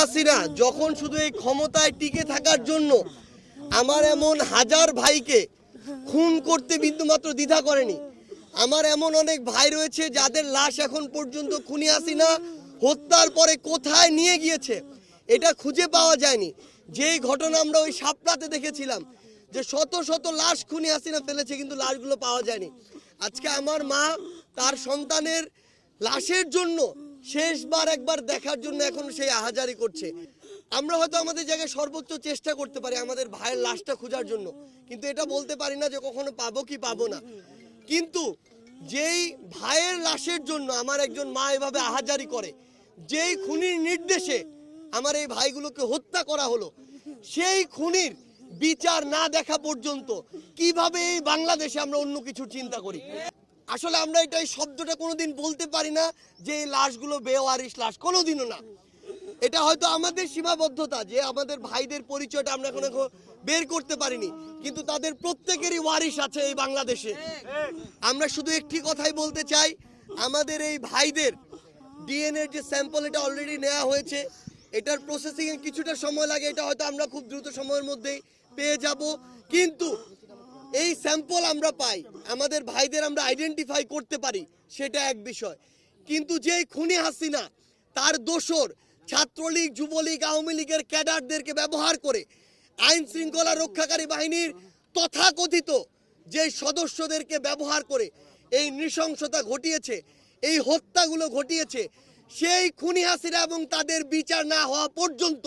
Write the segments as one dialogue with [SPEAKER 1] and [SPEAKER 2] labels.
[SPEAKER 1] হাসিনা, যখন শুধু এই ক্ষমতায় টিকে থাকার জন্য আমার এমন হাজার ভাইকে খুন করতে বিন্দুমাত্র দ্বিধা করেনি, আমার এমন অনেক ভাই রয়েছে যাদের লাশ এখন পর্যন্ত খুনি হাসিনা হত্যার পরে কোথায় নিয়ে গিয়েছে, এটা খুঁজে পাওয়া যায়নি। যেই ঘটনা আমরা ওই সাপড়াতে দেখেছিলাম, যে শত শত লাশ খুনি হাসিনা ফেলেছে কিন্তু লাশগুলো পাওয়া যায়নি। আজকে আমার মা তার সন্তানের লাশের জন্য শেষবার একবার দেখার জন্য এখন সেই আহাজারি করছে। আমরা হয়তো আমাদের জায়গায় সর্বোচ্চ চেষ্টা করতে পারি আমাদের ভাইয়ের লাশটা খোঁজার জন্য। কিন্তু এটা বলতে পারি না যে কখনো পাবো কি পাবো না। কিন্তু যেই ভাইয়ের লাশের জন্য আমার একজন মা এভাবে আহাজারি করে, যেই খুনির নির্দেশে আমার এই ভাইগুলোকে হত্যা করা হলো, সেই খুনির বিচার না দেখা পর্যন্ত কীভাবে এই বাংলাদেশে আমরা অন্য কিছু চিন্তা করি? আসলে আমরা এটা শব্দটা কোনোদিন বলতে পারি না যে এই লাশগুলো বেওয়ারিশ লাশ, কোনোদিনও না। এটা হয়তো আমাদের সীমাবদ্ধতা যে আমাদের ভাইদের পরিচয়টা আমরা এখন বের করতে পারিনি, কিন্তু তাদের প্রত্যেকেরই ওয়ারিশ আছে এই বাংলাদেশে। আমরা শুধু একটি কথাই বলতে চাই, আমাদের এই ভাইদের ডিএনএর যে স্যাম্পল এটা অলরেডি নেওয়া হয়েছে, এটার প্রসেসিং কিছুটা সময় লাগে, এটা হয়তো আমরা খুব দ্রুত সময়ের মধ্যেই পেয়ে যাব। কিন্তু এই স্যাম্পল আমরা পাই, আমাদের ভাইদের আমরা আইডেন্টিফাই করতে পারি, সেটা এক বিষয়। কিন্তু যে খুনি হাসিনা, তার দোসর ছাত্রলীগ, যুবলীগ, আওয়ামী লীগের ক্যাডারদেরকে ব্যবহার করে আইন শৃঙ্খলা রক্ষাকারী বাহিনীর তথাকথিত যে সদস্যদেরকে ব্যবহার করে এই নৃশংসতা ঘটিয়েছে, এই হত্যাগুলো ঘটিয়েছে, সেই খুনি হাসিনা এবং তাদের বিচার না হওয়া পর্যন্ত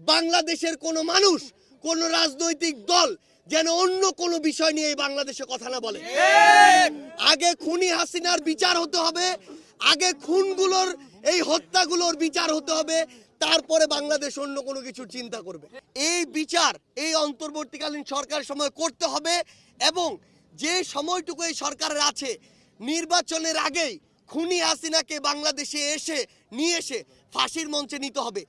[SPEAKER 1] বাংলাদেশের কোনো মানুষ, কোনো রাজনৈতিক দল যেন অন্য কোনো বিষয় নিয়ে বাংলাদেশে কথা না বলে। আগে খুনি হাসিনার বিচার হতে হবে, আগে খুনগুলোর, এই হত্যাগুলোর বিচার হতে হবে, তারপরে বাংলাদেশ অন্য কোনো কিছু চিন্তা করবে। এই বিচার এই অন্তর্বর্তীকালীন সরকার সময় করতে হবে এবং যে সময়টুকু এই সরকারের আছে, নির্বাচনের আগেই খুনি হাসিনাকে বাংলাদেশে এসে নিয়ে এসে ফাঁসির মঞ্চে নিতে হবে।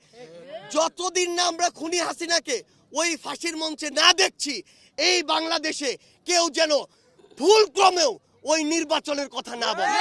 [SPEAKER 1] যতদিন না আমরা খুনি হাসিনাকে ওই ফাঁসির মঞ্চে না দেখছি এই বাংলাদেশে কেউ যেন ভুল ক্রমেও ওই নির্বাচনের কথা না বলে।